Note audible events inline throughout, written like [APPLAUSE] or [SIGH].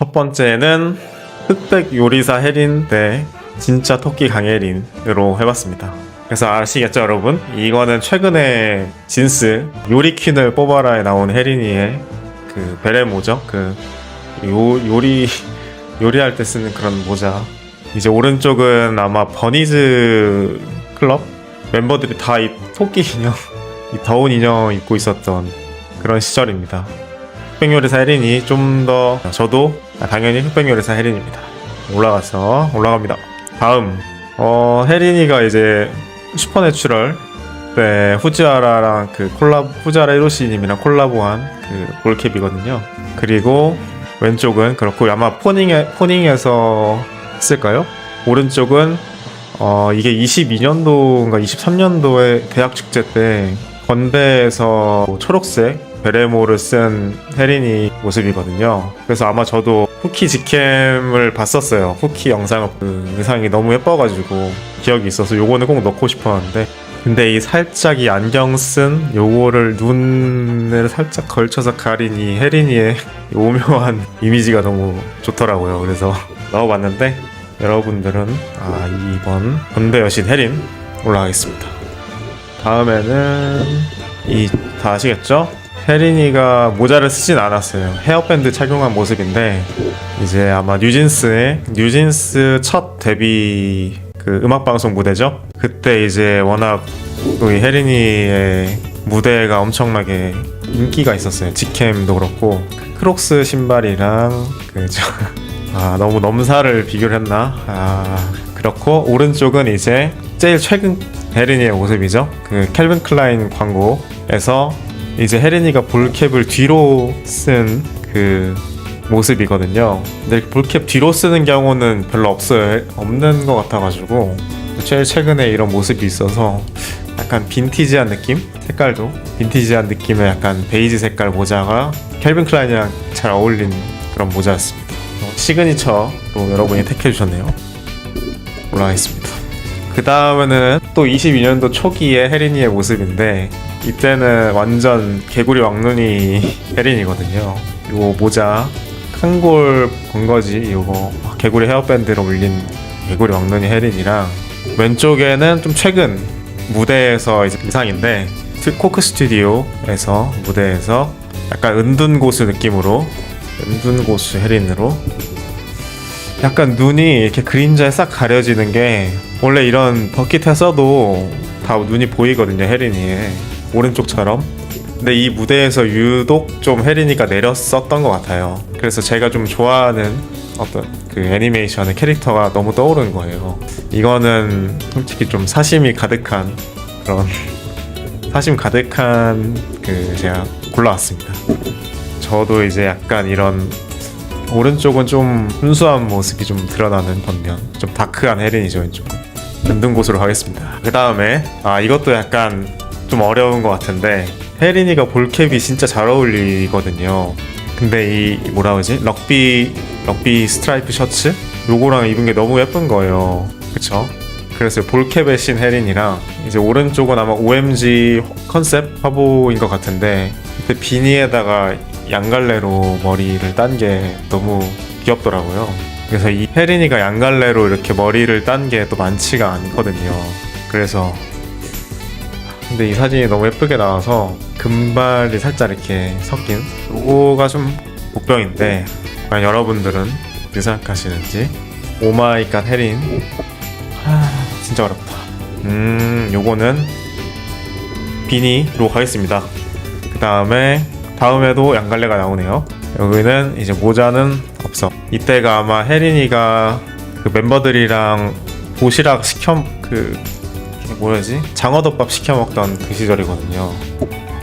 첫 번째는 흑백 요리사 혜린 대 진짜 토끼 강혜린으로 해봤습니다. 그래서 아시겠죠, 여러분? 이거는 최근에 진스 요리 퀸을 뽑아라에 나온 혜린이의 그 베레 모죠. 그 요, 요리 [LAUGHS] 요리할 때 쓰는 그런 모자. 이제 오른쪽은 아마 버니즈 클럽 멤버들이 다 이 토끼 인형, [LAUGHS] 이 더운 인형 입고 있었던 그런 시절입니다. 흑백요리사 혜린이 좀 더 저도 당연히 흑백요리사 혜린입니다. 올라가서 올라갑니다. 다음 어 혜린이가 이제 슈퍼내추럴 때 후지아라랑 그 콜라 후지아라 히로시님이랑 콜라보한 그 볼캡이거든요. 그리고 왼쪽은 그렇고 아마 포닝에 포닝에서 했을까요? 오른쪽은 어 이게 22년도인가 23년도에 대학 축제 때 건배에서 초록색 베레모를 쓴 혜린이 모습이거든요. 그래서 아마 저도 후키 직캠을 봤었어요. 후키 영상을 그 의상이 너무 예뻐가지고 기억이 있어서 요거는 꼭 넣고 싶었는데 근데 이 살짝 이 안경 쓴 요거를 눈을 살짝 걸쳐서 가린 이 혜린이의 이 [LAUGHS] 오묘한 이미지가 너무 좋더라고요. 그래서 [LAUGHS] 넣어봤는데 여러분들은 아 2번 건배 여신 혜린 올라가겠습니다. 다음에는 이 다 아시겠죠? 혜린이가 모자를 쓰진 않았어요. 헤어밴드 착용한 모습인데 이제 아마 뉴진스의 뉴진스 첫 데뷔 그 음악 방송 무대죠. 그때 이제 워낙 우리 혜린이의 무대가 엄청나게 인기가 있었어요. 직캠도 그렇고 크록스 신발이랑 그저 [LAUGHS] 아 너무 넘사를 비교를 했나? 아 그렇고 오른쪽은 이제 제일 최근 혜린이의 모습이죠. 그 캘빈 클라인 광고에서 이제 혜린이가 볼캡을 뒤로 쓴 그 모습이거든요. 근데 볼캡 뒤로 쓰는 경우는 별로 없어요. 없는 것 같아가지고 제일 최근에 이런 모습이 있어서 약간 빈티지한 느낌? 색깔도 빈티지한 느낌의 약간 베이지 색깔 모자가 캘빈 클라인이랑 잘 어울린 그런 모자였습니다. 어, 시그니처로 여러분이 택해 주셨네요. 올라가겠습니다. 그 다음에는 또 22년도 초기의 혜린이의 모습인데 이때는 완전 개구리 왕눈이 [LAUGHS] 혜린이거든요. 요 모자 칸골 번거지 요거 개구리 헤어밴드로 올린 개구리 왕눈이 혜린이랑 왼쪽에는 좀 최근 무대에서 이제 의상인데 스- 코크 스튜디오에서 무대에서 약간 은둔 고수 느낌으로 은둔 고수 혜린으로 약간 눈이 이렇게 그림자에 싹 가려지는 게 원래 이런 버킷에 써도 다 눈이 보이거든요 혜린이의 오른쪽처럼. 근데 이 무대에서 유독 좀 혜린이가 내렸었던 것 같아요. 그래서 제가 좀 좋아하는 어떤 그 애니메이션의 캐릭터가 너무 떠오르는 거예요. 이거는 솔직히 좀 사심이 가득한 그런 [LAUGHS] 사심 가득한 그 제가 골라왔습니다. 저도 이제 약간 이런 오른쪽은 좀 순수한 모습이 좀 드러나는 반면 좀 다크한 혜린이죠 왼쪽은. 은둔 곳으로 가겠습니다. 그 다음에 아 이것도 약간 좀 어려운 것 같은데 혜린이가 볼캡이 진짜 잘 어울리거든요. 근데 이 뭐라 그러지? 럭비 럭비 스트라이프 셔츠? 요거랑 입은 게 너무 예쁜 거예요. 그쵸? 그래서 볼캡의 신 혜린이랑 이제 오른쪽은 아마 OMG 컨셉 화보인 것 같은데 그때 비니에다가 양갈래로 머리를 딴 게 너무 귀엽더라고요. 그래서 이 혜린이가 양갈래로 이렇게 머리를 딴 게 또 많지가 않거든요. 그래서 근데 이 사진이 너무 예쁘게 나와서 금발이 살짝 이렇게 섞인 요거가 좀 복병인데 과연 여러분들은 어떻게 생각하시는지 오마이갓 혜린 하, 진짜 어렵다. 음 요거는 비니로 가겠습니다. 그 다음에 다음에도 양갈래가 나오네요. 여기는 이제 모자는 없어. 이때가 아마 혜린이가 그 멤버들이랑 도시락 시켜 그 뭐라지 장어덮밥 시켜 먹던 그 시절이거든요.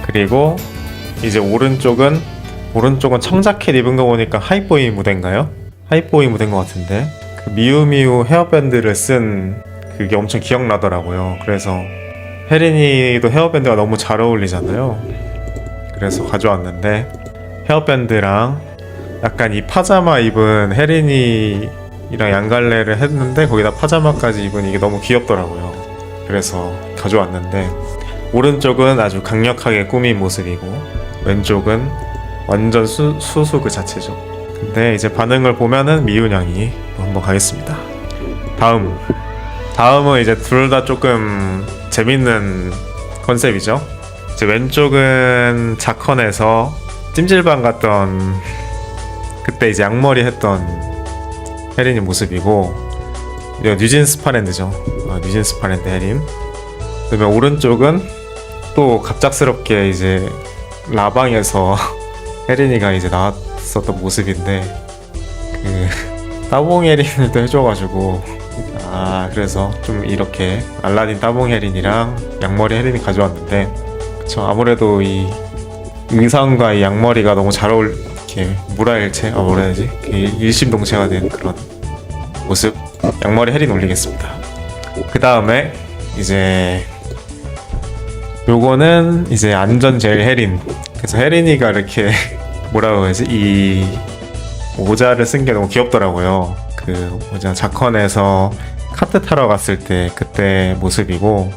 그리고 이제 오른쪽은 오른쪽은 청자켓 입은 거 보니까 하이보이 무대인가요? 하이보이 무대인 것 같은데 그 미우미우 헤어밴드를 쓴 그게 엄청 기억나더라고요. 그래서 혜린이도 헤어밴드가 너무 잘 어울리잖아요. 그래서 가져왔는데 헤어밴드랑 약간 이 파자마 입은 혜린이랑 양갈래를 했는데 거기다 파자마까지 입은 이게 너무 귀엽더라고요. 그래서 가져왔는데 오른쪽은 아주 강력하게 꾸민 모습이고 왼쪽은 완전 수, 수수 그 자체죠. 근데 이제 반응을 보면은 미운 양이 한번 가겠습니다. 다음. 다음은 이제 둘 다 조금 재밌는 컨셉이죠. 이제 왼쪽은 자컨에서 찜질방 갔던 그때 이제 양머리 했던 혜린이 모습이고 이제 뉴진스 파랜드죠. 아, 뉴진스 파랜드 혜린. 그다음에 오른쪽은 또 갑작스럽게 이제 라방에서 [LAUGHS] 혜린이가 이제 나왔었던 모습인데 그 [LAUGHS] 따봉 혜린을 또 해줘가지고 아 그래서 좀 이렇게 알라딘 따봉 혜린이랑 양머리 혜린이 가져왔는데 그쵸 아무래도 이 의상과 이 양머리가 너무 잘 어울 이렇게 무라일체 아 뭐라 해야지 이렇게 일심동체가 된 그런 모습 양머리 혜린 올리겠습니다. 그 다음에 이제 요거는 이제 안전 젤 혜린. 그래서 혜린이가 이렇게 [LAUGHS] 뭐라고 해야지? 이 모자를 쓴 게 너무 귀엽더라고요. 그 모자 자컨에서 카트 타러 갔을 때 그때 모습이고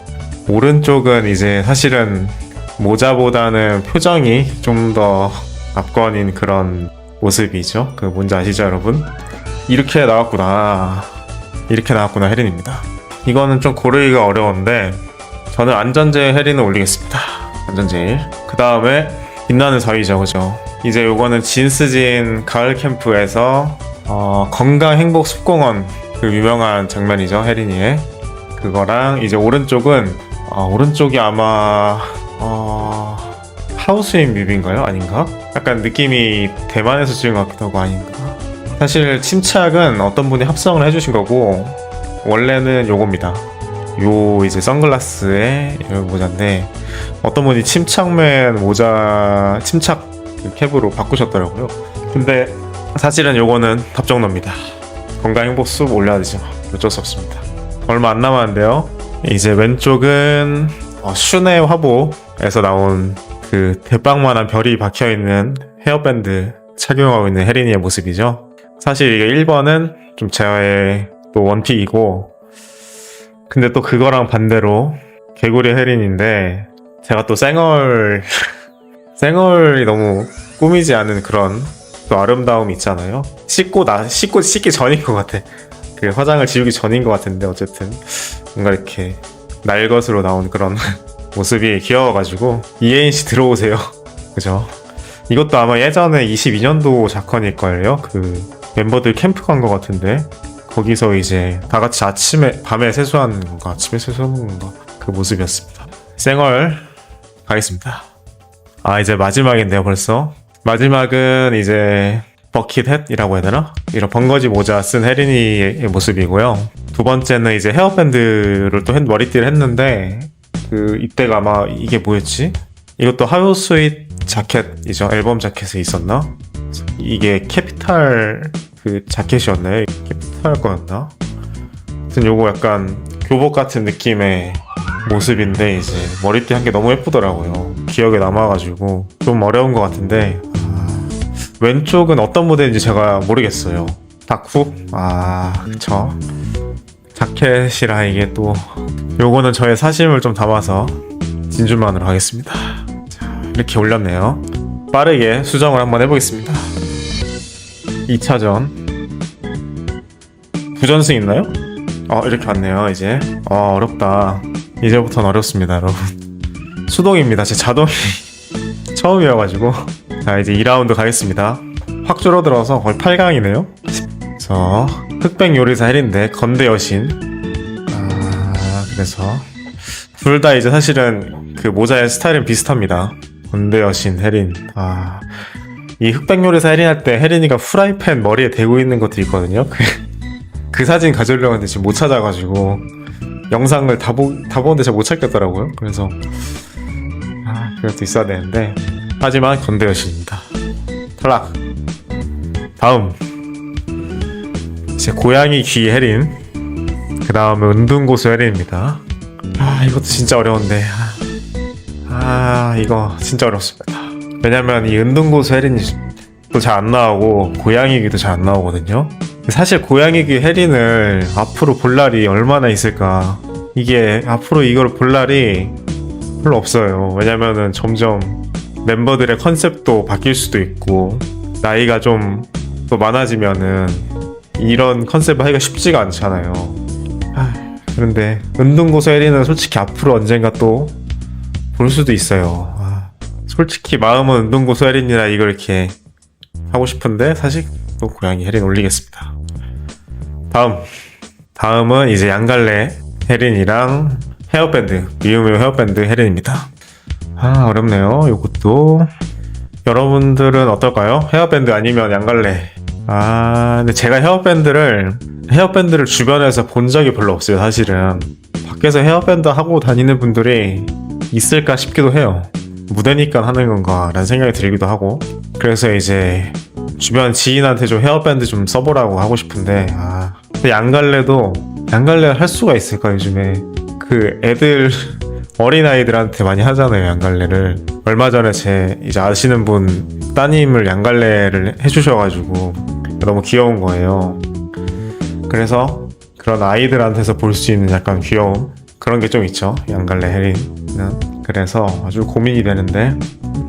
오른쪽은 이제 사실은 모자보다는 표정이 좀 더 압권인 그런 모습이죠. 그 뭔지 아시죠 여러분? 이렇게 나왔구나 이렇게 나왔구나 혜린입니다 이거는 좀 고르기가 어려운데 저는 안전제 혜린을 올리겠습니다. 안전제. 그 다음에 빛나는 사위죠, 그죠? 이제 요거는 진스진 가을 캠프에서 어, 건강 행복 숲공원 그 유명한 장면이죠, 혜린이의. 그거랑 이제 오른쪽은 어, 오른쪽이 아마 어, 하우스 인 뮤비인가요? 아닌가? 약간 느낌이 대만에서 찍은 것 같기도 하고 아닌가? 사실 침착은 어떤 분이 합성을 해주신 거고 원래는 요겁니다. 요 이제 선글라스에 이 모자인데 어떤 분이 침착맨 모자 침착 그 캡으로 바꾸셨더라고요. 근데 사실은 요거는 답정너입니다. 건강 행복 숲 올려야 되죠. 어쩔 수 없습니다. 얼마 안 남았는데요. 이제 왼쪽은 어, 슈네 화보에서 나온 그 대빵만한 별이 박혀 있는 헤어밴드 착용하고 있는 혜린이의 모습이죠. 사실 이게 1번은 좀 제의 또 원픽이고 근데 또 그거랑 반대로 개구리 혜린인데 제가 또 쌩얼 쌩얼이 [LAUGHS] 너무 꾸미지 않은 그런 또 아름다움이 있잖아요. 씻고 나 씻고 씻기 전인 것 같아. 그 화장을 지우기 전인 것 같은데 어쨌든 뭔가 이렇게 날것으로 나온 그런 [LAUGHS] 모습이 귀여워가지고 이혜인 씨 들어오세요. [LAUGHS] 그죠? 이것도 아마 예전에 22년도 작건일 거예요. 그 멤버들 캠프 간 것 같은데 거기서 이제 다 같이 아침에 밤에 세수하는 건가 아침에 세수하는 건가 그 모습이었습니다. 쌩얼 가겠습니다. 아 이제 마지막인데요 벌써 마지막은 이제 버킷햇이라고 해야 되나 이런 번거지 모자 쓴 혜린이의 모습이고요. 두 번째는 이제 헤어밴드를 또 했- 머리띠를 했는데 그 이때가 아마 이게 뭐였지? 이것도 하우스윗 자켓이죠. 앨범 자켓에 있었나? 이게 캐피탈 그 자켓이었나요? 캐피탈 거였나? 하여튼 요거 약간 교복 같은 느낌의 모습인데 이제 머리띠 한 게 너무 예쁘더라고요. 기억에 남아가지고 좀 어려운 것 같은데 아, 왼쪽은 어떤 모델인지 제가 모르겠어요. 다쿠? 아 그쵸. 자켓이라 이게 또 요거는 저의 사심을 좀 담아서 진주만으로 하겠습니다. 자, 이렇게 올렸네요. 빠르게 수정을 한번 해보겠습니다. 2차전. 부전승 있나요? 어 이렇게 왔네요 이제. 어 어렵다. 이제부터는 어렵습니다 여러분. [LAUGHS] 수동입니다. 제 자동이 [LAUGHS] 처음이어가지고. 자 이제 2라운드 가겠습니다. 확 줄어들어서 거의 8강이네요. 그래서 흑백 요리사 헬인데 건대 여신. 아 그래서 둘 다 이제 사실은 그 모자의 스타일은 비슷합니다 건대 여신 혜린 아 이 흑백 요리사 혜린 할 때 혜린이가 프라이팬 머리에 대고 있는 것도 있거든요. 그, 그 사진 가져오려고 했는데 지금 못 찾아가지고 영상을 다, 보, 다 보는데 잘 못 찾겠더라고요. 그래서 아, 그것도 있어야 되는데 하지만 건대 여신입니다. 탈락. 다음 이제 고양이 귀 혜린 그 다음에 은둔고수 혜린입니다. 아 이것도 진짜 어려운데 아, 아 이거 진짜 어렵습니다. 왜냐면 이 은둔고수 혜린이 또잘안 나오고 고양이기도 잘 안 나오거든요. 사실 고양이기 혜린을 앞으로 볼 날이 얼마나 있을까. 이게 앞으로 이걸 볼 날이 별로 없어요. 왜냐면은 점점 멤버들의 컨셉도 바뀔 수도 있고 나이가 좀 또 많아지면은 이런 컨셉을 하기가 쉽지가 않잖아요. 아, 그런데 은둔고소 혜린은 솔직히 앞으로 언젠가 또 볼 수도 있어요. 아, 솔직히 마음은 은둔고소 혜린이라 이걸 이렇게 하고 싶은데 사실 또 고양이 혜린 올리겠습니다. 다음 다음은 이제 양갈래 혜린이랑 헤어밴드 미우미우 헤어밴드 혜린입니다. 아 어렵네요. 요것도 여러분들은 어떨까요? 헤어밴드 아니면 양갈래? 아 근데 제가 헤어밴드를 헤어밴드를 주변에서 본 적이 별로 없어요. 사실은 밖에서 헤어밴드 하고 다니는 분들이 있을까 싶기도 해요. 무대니까 하는 건가 라는 생각이 들기도 하고. 그래서 이제 주변 지인한테 좀 헤어밴드 좀 써보라고 하고 싶은데 아. 양갈래도 양갈래 할 수가 있을까 요즘에? 그 애들 [LAUGHS] 어린 아이들한테 많이 하잖아요 양갈래를. 얼마 전에 제 이제 아시는 분 따님을 양갈래를 해주셔가지고 너무 귀여운 거예요. 그래서 그런 아이들한테서 볼 수 있는 약간 귀여움? 그런 게 좀 있죠 양갈래 혜린은 그래서 아주 고민이 되는데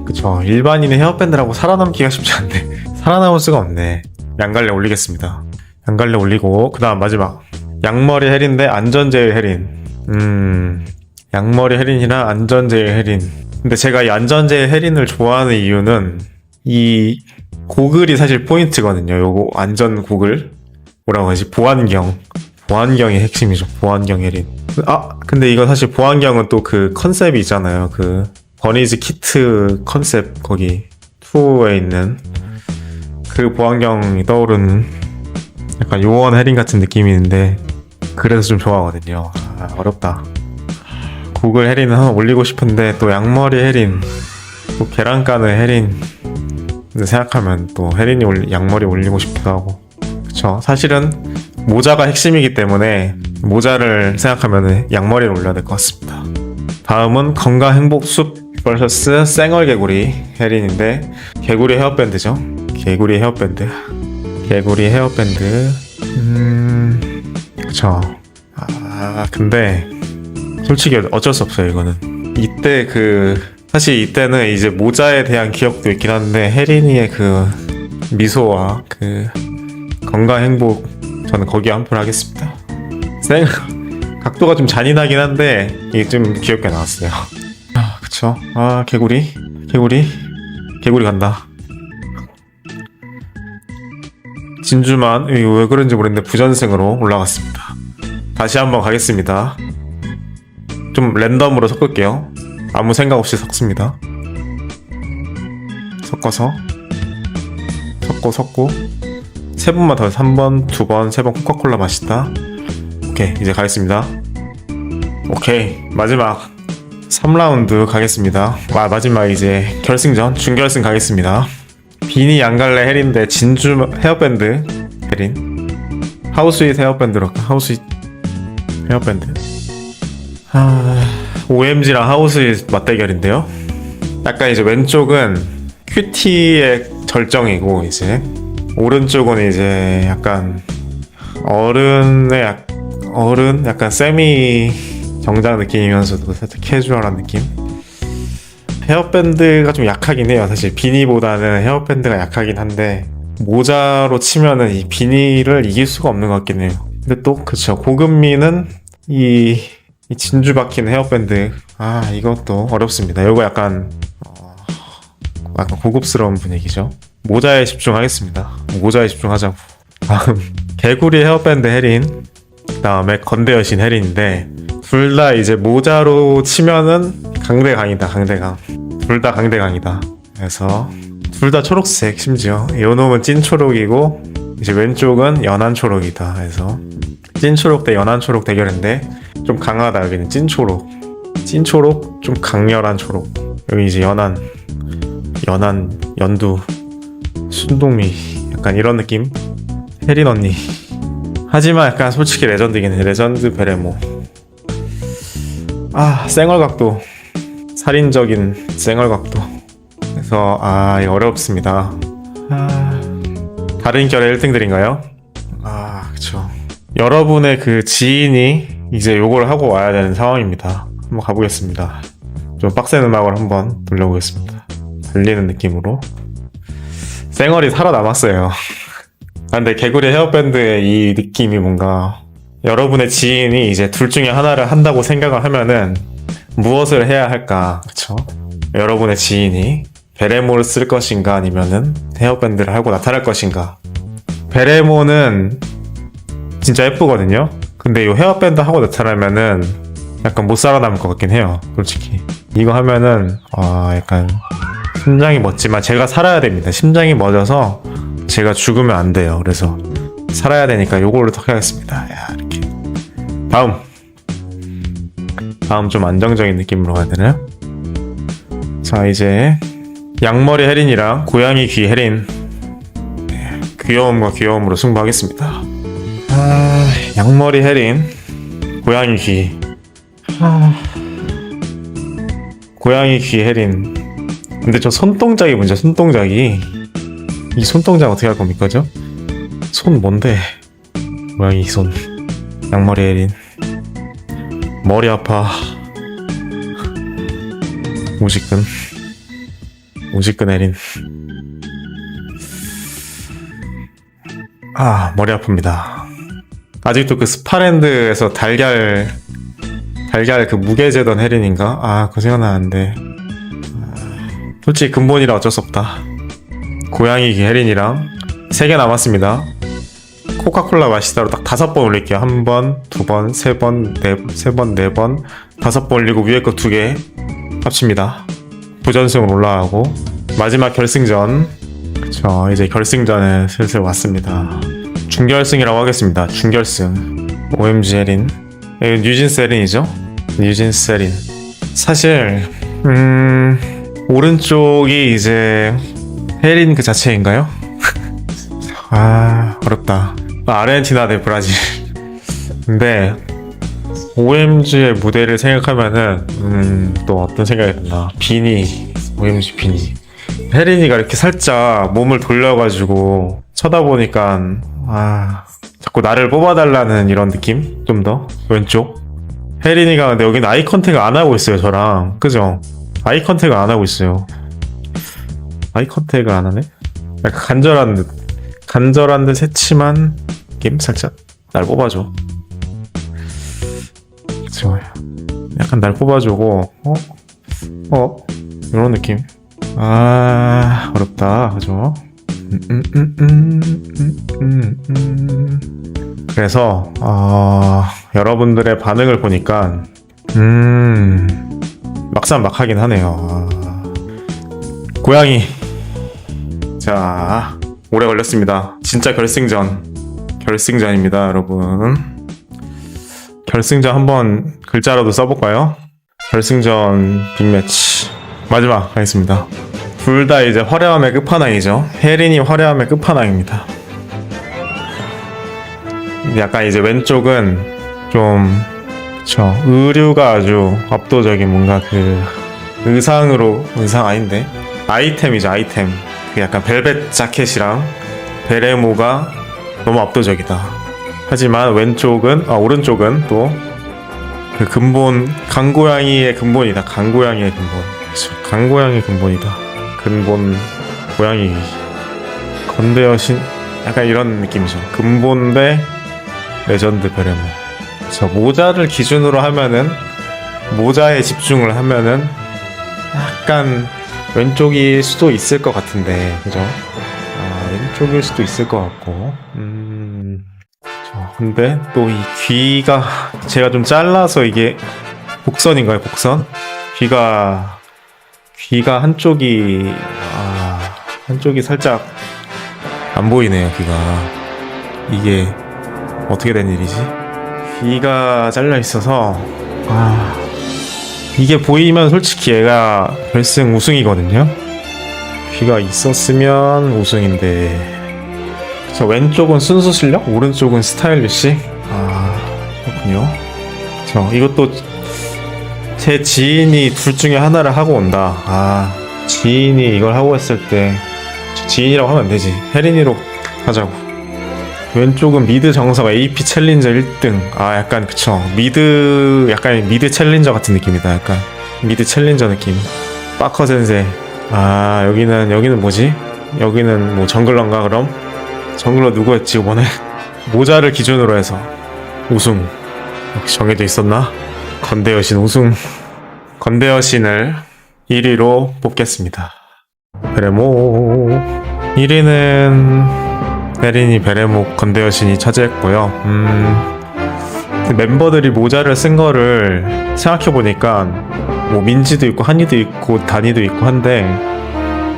그쵸. 일반인의 헤어밴드라고 살아남기가 쉽지 않네. [LAUGHS] 살아남을 수가 없네. 양갈래 올리겠습니다. 양갈래 올리고 그 다음 마지막. 양머리 혜린데 안전제일 혜린. 음 양머리 혜린이랑 안전제일 혜린. 근데 제가 이 안전제일 혜린을 좋아하는 이유는 이 고글이 사실 포인트거든요. 요거 안전 고글? 뭐라고 하지? 보안경 보안경이 핵심이죠. 보안경 혜린 아 근데 이거 사실 보안경은 또 그 컨셉이 있잖아요. 그 버니즈 키트 컨셉 거기 2에 있는 그 보안경이 떠오르는 약간 요원 혜린 같은 느낌인데 그래서 좀 좋아하거든요. 아, 어렵다. 구글 혜린은 한번 올리고 싶은데 또 양머리 혜린 또 계란 까는 근데 생각하면 또 혜린이 올- 양머리 올리고 싶기도 하고. 그쵸? 사실은 모자가 핵심이기 때문에 모자를 생각하면 양머리를 올려야 될 것 같습니다. 다음은 건강 행복 숲 vs 쌩얼 개구리 혜린인데 개구리 헤어밴드죠? 개구리 헤어밴드. 개구리 헤어밴드. 음 그쵸. 아 근데 솔직히 어쩔 수 없어요 이거는. 이때 그 사실 이때는 이제 모자에 대한 기억도 있긴 한데 혜린이의 그 미소와 그 건강 행복 저는 거기에 한표 하겠습니다. 쌩 각도가 좀 잔인하긴 한데 이게 좀 귀엽게 나왔어요. [LAUGHS] 아 그쵸. 아 개구리. 개구리. 개구리 간다. 진주만 왜 그런지 모르겠는데 부전승으로 올라갔습니다. 다시 한번 가겠습니다. 좀 랜덤으로 섞을게요. 아무 생각 없이 섞습니다. 섞어서. 섞고 섞고 세 번만 더 3번, 두 번, 세번 코카콜라 마시다. 오케이 이제 가겠습니다. 오케이 마지막 3라운드 가겠습니다. 마, 마지막 이제 결승전 준결승 가겠습니다. 비니 양갈래 대 진주 헤어밴드 혜린 하우스윗 헤어밴드로 할까? 하우스윗 헤어밴드 아, OMG랑 하우스 맞대결인데요. 약간 이제 왼쪽은 큐티의 절정이고 이제 오른쪽은 이제 약간 어른의 약, 어른 약간 세미 정장 느낌이면서도 살짝 캐주얼한 느낌. 헤어밴드가 좀 약하긴 해요. 사실 비니보다는 헤어밴드가 약하긴 한데 모자로 치면은 이 비니를 이길 수가 없는 것 같긴 해요. 근데 또 그쵸 고금미는 이, 이 진주 박힌 헤어밴드 아 이것도 어렵습니다. 이거 약간 어, 약간 고급스러운 분위기죠. 모자에 집중하겠습니다. 모자에 집중하자고. 다음. 개구리 헤어밴드 혜린. 그다음에 건대 여신 혜린인데 둘 다 이제 모자로 치면은 강대강이다 강대강. 둘 다 강대강이다. 그래서 둘 다 초록색 심지어. 요 놈은 찐 초록이고 이제 왼쪽은 연한 초록이다. 그래서 찐 초록 대 연한 초록 대결인데 좀 강하다. 여기는 찐 초록. 찐 초록 좀 강렬한 초록. 여기 이제 연한 연한 연두 순동미 약간 이런 느낌? 혜린 언니. 하지만 약간 솔직히 레전드긴 해. 레전드 베레모. 아 쌩얼각도. 살인적인 쌩얼각도. 그래서 아 이거 어렵습니다. 아. 다른 결의 1등들인가요? 아 그쵸. 여러분의 그 지인이 이제 요걸 하고 와야 되는 상황입니다. 한번 가보겠습니다. 좀 빡센 음악을 한번 돌려보겠습니다. 달리는 느낌으로 쌩얼이 살아남았어요 아, 근데 개구리 헤어밴드의 이 느낌이 뭔가 여러분의 지인이 이제 둘 중에 하나를 한다고 생각을 하면은 무엇을 해야 할까? 그쵸? 여러분의 지인이 베레모를 쓸 것인가 아니면은 헤어밴드를 하고 나타날 것인가? 베레모는 진짜 예쁘거든요? 근데 이 헤어밴드 하고 나타나면은 약간 못 살아남을 것 같긴 해요. 솔직히. 이거 하면은, 아, 약간 심장이 멎지만 제가 살아야 됩니다. 심장이 멎어서 제가 죽으면 안 돼요. 그래서 살아야 되니까 요걸로 택하겠습니다. 야, 이렇게. 다음. 다음 좀 안정적인 느낌으로 가야 되나요? 자, 이제 양머리 혜린이랑 고양이 귀 혜린. 네, 귀여움과 귀여움으로 승부하겠습니다. 아, 양머리 혜린, 고양이 귀. 아, 고양이 귀 혜린. 근데 저 손동작이 문제, 손동작이. 이 손동작 어떻게 할 겁니까, 저? 손 뭔데? 고양이 손. 양머리 혜린. 머리 아파. 오직근. 오직근 혜린. 아, 머리 아픕니다. 아직도 그 스파랜드에서 달걀, 달걀 그 무게 재던 혜린인가? 아, 그거 생각나는데. 아, 솔직히 근본이라 어쩔 수 없다. 고양이 혜린이랑 세개 남았습니다. 코카콜라 마시다로 딱 다섯 번 올릴게요. 한 번, 두 번, 세 번, 네, 세 번, 네 번, 다섯 번 올리고 위에 거 두 개 합칩니다. 부전승으로 올라가고 마지막 결승전. 그쵸 이제 결승전에 슬슬 왔습니다. 준결승이라고 하겠습니다. 준결승. OMG 에린. 이건 뉴진스 에린이죠? 뉴진스 에린. 사실 음 오른쪽이 이제 혜린 그 자체인가요? [LAUGHS] 아 어렵다. 아, 아르헨티나 대 브라질. 근데 OMG의 무대를 생각하면은 음, 또 어떤 생각이 든다. 비니 OMG 비니. 혜린이가 이렇게 살짝 몸을 돌려가지고 쳐다보니까 아 자꾸 나를 뽑아달라는 이런 느낌 좀 더 왼쪽 혜린이가 근데 여기는 아이 컨택을 안 하고 있어요 저랑 그죠 아이 컨택을 안 하고 있어요. 아이 컨택을 안 하네? 약간 간절한 듯. 간절한 듯 새침한 느낌 살짝 날 뽑아줘. 그쵸 약간 날 뽑아주고 어? 어? 이런 느낌. 아 어렵다. 그죠? 음, 음, 음. 그래서 어, 여러분들의 반응을 보니까 음 막상 막 하긴 하네요 아, 고양이 자 오래 걸렸습니다 진짜 결승전 결승전입니다 여러분 결승전 한번 글자로도 써볼까요? 결승전 빅매치 마지막 하겠습니다. 둘 다 이제 화려함의 끝판왕이죠. 혜린이 화려함의 끝판왕입니다. 약간 이제 왼쪽은 좀 그쵸 의류가 아주 압도적인 뭔가 그 의상으로 의상 아닌데 아이템이죠 아이템 그 약간 벨벳 자켓이랑 베레모가 너무 압도적이다. 하지만 왼쪽은 아 오른쪽은 또 그 근본 강고양이의 근본이다. 강고양이의 근본. 그쵸. 강고양이 근본이다. 근본 고양이 건대 여신 약간 이런 느낌이죠. 근본 대 레전드 베레모. 저 모자를 기준으로 하면은 모자에 집중을 하면은 약간 왼쪽일 수도 있을 것 같은데 그죠? 아 왼쪽일 수도 있을 것 같고 음. 저 근데 또 이 귀가 제가 좀 잘라서 이게 복선인가요 복선? 귀가 귀가 한쪽이 아 한쪽이 살짝 안 보이네요 귀가 이게 어떻게 된 일이지? 귀가 잘려 있어서 아 이게 보이면 솔직히 얘가 결승 우승이거든요 귀가 있었으면 우승인데 저 왼쪽은 순수 실력, 오른쪽은 스타일리시. 아 그렇군요. 저 이것도 제 지인이 둘 중에 하나를 하고 온다. 아 지인이 이걸 하고 했을 때 지인이라고 하면 안 되지. 혜린이로 하자고. 왼쪽은 미드 정석 AP 챌린저 1등. 아 약간 그쵸. 미드 약간 미드 챌린저 같은 느낌이다. 약간 미드 챌린저 느낌. 빠커 센세. 아 여기는 여기는 뭐지? 여기는 뭐 정글러인가 그럼? 정글러 누구였지 이번에 [LAUGHS] 모자를 기준으로 해서 우승 역시 정해져 있었나? 건대 여신 우승 [LAUGHS] 건대 여신을 1위로 뽑겠습니다 베레모 1위는 혜린이 베레모 건대 여신이 차지했고요. 음 멤버들이 모자를 쓴 거를 생각해보니까 뭐 민지도 있고 한이도 있고 다니도 있고 한데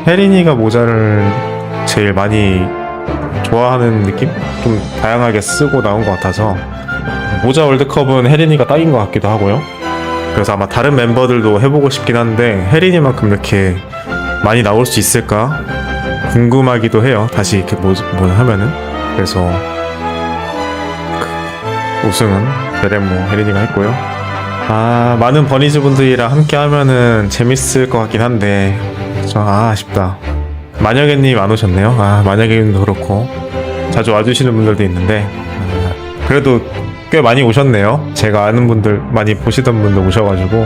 혜린이가 모자를 제일 많이 좋아하는 느낌? 좀 다양하게 쓰고 나온 것 같아서 모자 월드컵은 혜린이가 딱인 것 같기도 하고요. 그래서 아마 다른 멤버들도 해보고 싶긴 한데 혜린이만큼 이렇게 많이 나올 수 있을까 궁금하기도 해요 다시 이렇게 뭐, 뭐 하면은 그래서 우승은 베레모 혜린이가 했고요. 아 많은 버니즈 분들이랑 함께 하면은 재밌을 것 같긴 한데 저 아, 아쉽다. 만약에님 안 오셨네요. 아 만약에님도 그렇고 자주 와주시는 분들도 있는데 아, 그래도 꽤 많이 오셨네요. 제가 아는 분들 많이 보시던 분들 오셔가지고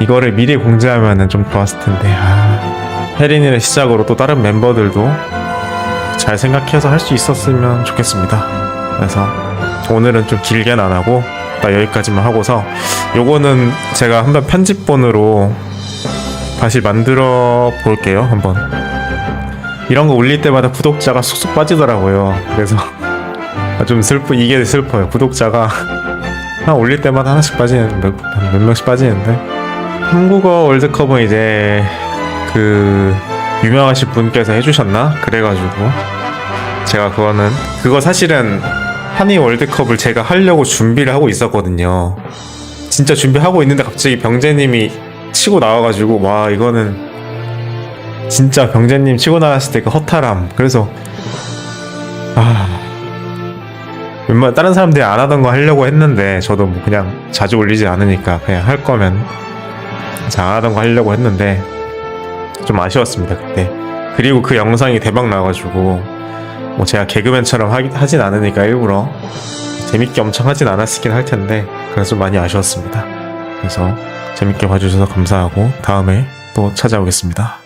이거를 미리 공지하면은 좀 좋았을 텐데 아, 혜린이를 시작으로 또 다른 멤버들도 잘 생각해서 할 수 있었으면 좋겠습니다. 그래서 오늘은 좀 길게는 안 하고 딱 여기까지만 하고서 요거는 제가 한번 편집본으로 다시 만들어 볼게요 한번. 이런 거 올릴 때마다 구독자가 쑥쑥 빠지더라고요. 그래서 [LAUGHS] 좀 슬프 이게 슬퍼요. 구독자가 [LAUGHS] 한 올릴 때마다 하나씩 빠지는 몇, 몇 명씩 빠지는데. 한국어 월드컵은 이제 그 유명하신 분께서 해주셨나 그래가지고 제가 그거는 그거 사실은 한이 월드컵을 제가 하려고 준비를 하고 있었거든요. 진짜 준비하고 있는데 갑자기 병재님이 치고 나와가지고 와 이거는 진짜 병재님 치고 나왔을 때 그 허탈함. 그래서 아 웬만 다른 사람들이 안 하던 거 하려고 했는데 저도 뭐 그냥 자주 올리지 않으니까 그냥 할 거면 잘안 하던 거 하려고 했는데 좀 아쉬웠습니다 그때. 그리고 그 영상이 대박 나가지고 뭐 제가 개그맨처럼 하, 하진 않으니까 일부러 재밌게 엄청 하진 않았긴 할 텐데 그래서 좀 많이 아쉬웠습니다. 그래서 재밌게 봐주셔서 감사하고 다음에 또 찾아오겠습니다.